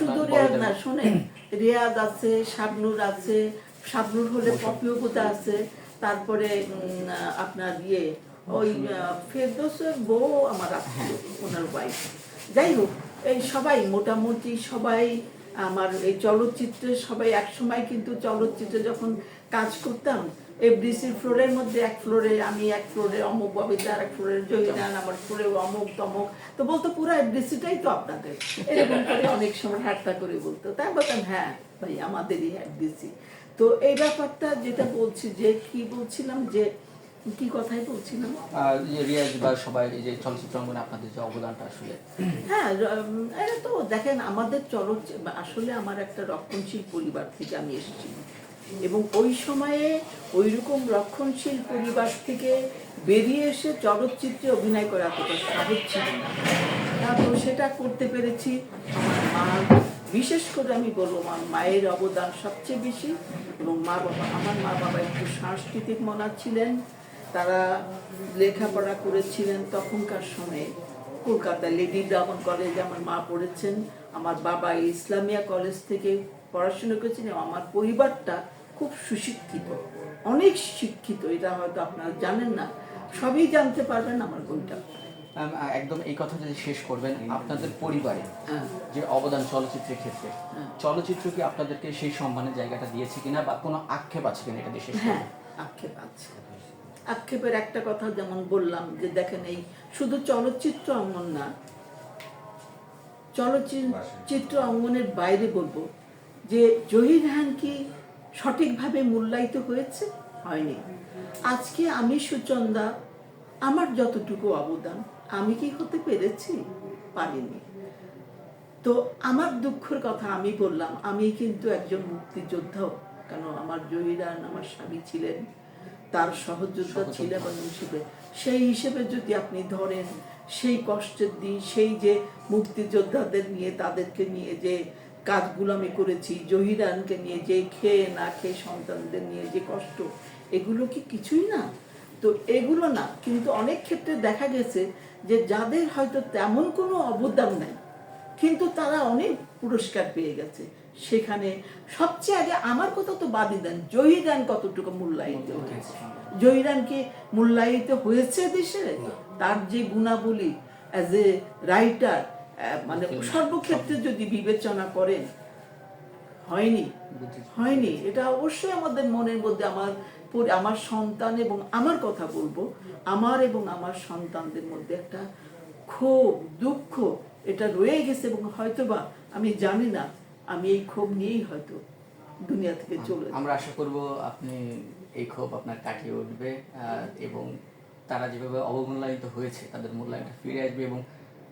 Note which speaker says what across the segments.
Speaker 1: শুধু না রিয়াজ আছে শাবনুর আছে শাবনুর হলে আছে তারপরে আপনার ইয়ে ওই ফেরদোসের বউ আমার আত্মীয় ওনার ওয়াইফ যাই হোক এই সবাই মোটামুটি সবাই আমার এই চলচ্চিত্রে সবাই এক সময় কিন্তু চলচ্চিত্রে যখন কাজ করতাম এফডিসির ফ্লোরের মধ্যে এক ফ্লোরে আমি এক ফ্লোরে অমুক ববিতা এক ফ্লোরে জহিরান আমার ফ্লোরে অমুক তমুক। তো বলতো পুরো এফডিসিটাই তো আপনাদের এরকম করে অনেক সময় ঠাট্টা করে বলতো। তাই বলতাম হ্যাঁ ভাই আমাদেরই এফডিসি তো এই ব্যাপারটা যেটা বলছি যে কি বলছিলাম যে কি কথাই বলছিলাম?
Speaker 2: রিয়াজ বা সবাই যে চলচ্চিত্র অঙ্গনে আপনাদের যে অবদানটা আসলে।
Speaker 1: হ্যাঁ এটা তো দেখেন আমাদের চলচ্চিত্র আসলে আমার একটা রক্ষণশীল পরিবার থেকে আমি এসেছি। এবং ওই সময়ে ওই রকম রক্ষণশীল পরিবার থেকে বেরিয়ে এসে চলচ্চিত্রে অভিনয় করা এতটা সহজ ছিল তারপর সেটা করতে পেরেছি আমার মা। বিশেষ করে আমি বলব আমার মায়ের অবদান সবচেয়ে বেশি এবং মা বাবা, আমার মা বাবা একটু সাংস্কৃতিক মনা ছিলেন, তারা লেখাপড়া করেছিলেন তখনকার সময়ে। কলকাতা লেডি ব্রাহ্মণ কলেজে আমার মা পড়েছেন, আমার বাবা ইসলামিয়া কলেজ থেকে পড়াশোনা করেছেন আমার পরিবারটা খুব সুশিক্ষিত। অনেক শিক্ষিত এটা হয়তো আপনারা জানেন না। সবই জানতে পারবেন আমার বইটা।
Speaker 2: একদম এই কথা যদি শেষ করবেন আপনাদের পরিবারে
Speaker 1: হ্যাঁ।
Speaker 2: যে অবদান চলচ্চিত্রের ক্ষেত্রে
Speaker 1: হ্যাঁ।
Speaker 2: চলচ্চিত্র কি আপনাদেরকে সেই সম্মানের জায়গাটা দিয়েছে কিনা বা কোনো আক্ষেপ আছে কিনা এটা দিয়ে শেষ
Speaker 1: হ্যাঁ আক্ষেপ আছে। আক্ষেপের একটা কথা যেমন বললাম যে দেখেন এই শুধু চলচ্চিত্র অঙ্গন না চলচ্চিত্র অঙ্গনের বাইরে বলব যে জহির রাহান কি সঠিকভাবে মূল্যায়িত হয়েছে? হয়নি। আজকে আমি সুচন্দা আমার যতটুকু অবদান আমি কি হতে পেরেছি? পারিনি। তো আমার দুঃখের কথা আমি বললাম আমি কিন্তু একজন মুক্তিযোদ্ধাও কেন আমার জহিরান আমার স্বামী ছিলেন তার সহযোদ্ধা ছিলেন এবং হিসেবে সেই হিসেবে যদি আপনি ধরেন সেই কষ্টের দিন সেই যে মুক্তিযোদ্ধাদের নিয়ে তাদেরকে নিয়ে যে কাজগুলো আমি করেছি। জহিরানকে নিয়ে যে খেয়ে না খেয়ে সন্তানদের নিয়ে যে কষ্ট এগুলো কি কিছুই না? তো এগুলো না। কিন্তু অনেক ক্ষেত্রে দেখা গেছে যে যাদের হয়তো তেমন কোনো অবদান নাই কিন্তু তারা অনেক পুরস্কার পেয়ে গেছে। সেখানে সবচেয়ে আগে আমার কথা তো বাদই দেন জহিরান কতটুকু মূল্যায়িত হয়েছে? জহিরান কি মূল্যায়িত হয়েছে দেশে? তার যে গুণাবলী অ্যাজ এ রাইটার মানে সর্বক্ষেত্রে যদি বিবেচনা করেন হয়নি হয়নি। এটা অবশ্যই আমাদের মনের মধ্যে আমার আমার সন্তান এবং আমার কথা বলব আমার এবং আমার সন্তানদের মধ্যে একটা ক্ষোভ দুঃখ এটা রয়ে গেছে এবং হয়তোবা আমি জানি না আমি এই ক্ষোভ নিয়েই হয়তো দুনিয়া থেকে চলে
Speaker 2: আমরা আশা করব আপনি এই ক্ষোভ আপনার কাটিয়ে উঠবে আহ, এবং তারা যেভাবে অবমূল্যায়িত হয়েছে তাদের মূল্যায়নটা ফিরে আসবে এবং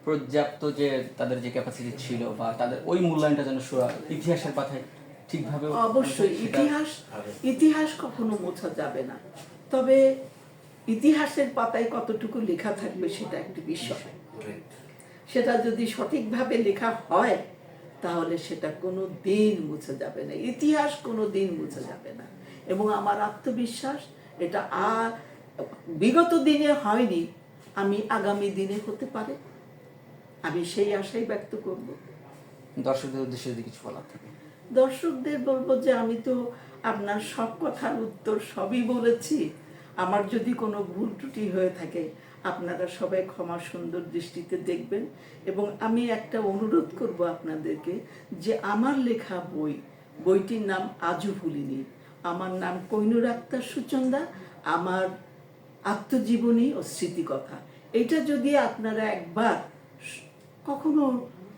Speaker 2: পর্যাপ্ত যে তাদের যে ক্যাপাসিটি ছিল বা তাদের ওই মূল্যায়নটা যেন সুরা- ইতিহাসের পাথায় ঠিকভাবে
Speaker 1: অবশ্যই ইতিহাস ইতিহাস কখনো মোছা যাবে না। তবে ইতিহাসের পাতায় কতটুকু লেখা থাকবে সেটা একটি বিষয়। সেটা যদি সঠিকভাবে লেখা হয় তাহলে সেটা কোনো দিন মুছে যাবে না। ইতিহাস কোনো দিন মুছে যাবে না। এবং আমার আত্মবিশ্বাস এটা আর বিগত দিনে হয়নি আমি আগামী দিনে হতে পারে। আমি সেই আশাই ব্যক্ত করব।
Speaker 2: দর্শকদের উদ্দেশ্যে যদি কিছু বলার থাকে।
Speaker 1: দর্শকদের বলব যে আমি তো আপনার সব কথার উত্তর সবই বলেছি। আমার যদি কোনো ভুল ত্রুটি হয়ে থাকে আপনারা সবাই ক্ষমা সুন্দর দৃষ্টিতে দেখবেন এবং আমি একটা অনুরোধ করব আপনাদেরকে যে আমার লেখা বই বইটির নাম আজও ভুলিনি। আমার নাম কৈনুর আক্তার সুচন্দা আমার আত্মজীবনী ও স্মৃতিকথা। এটা যদি আপনারা একবার কখনো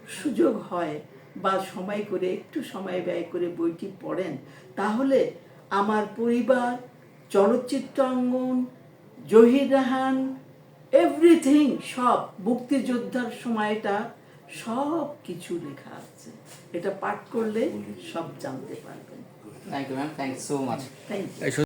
Speaker 1: সুযোগ হয় বা সময় করে একটু সময় ব্যয় করে বইটি পড়েন তাহলে আমার পরিবার চলচ্চিত্র অঙ্গন জহির রাহান এভরিথিং সব মুক্তিযোদ্ধার সময়টা সব কিছু লেখা আছে। এটা পাঠ করলে সব জানতে পারবেন।
Speaker 2: Thank you ma'am thank so much
Speaker 1: thank you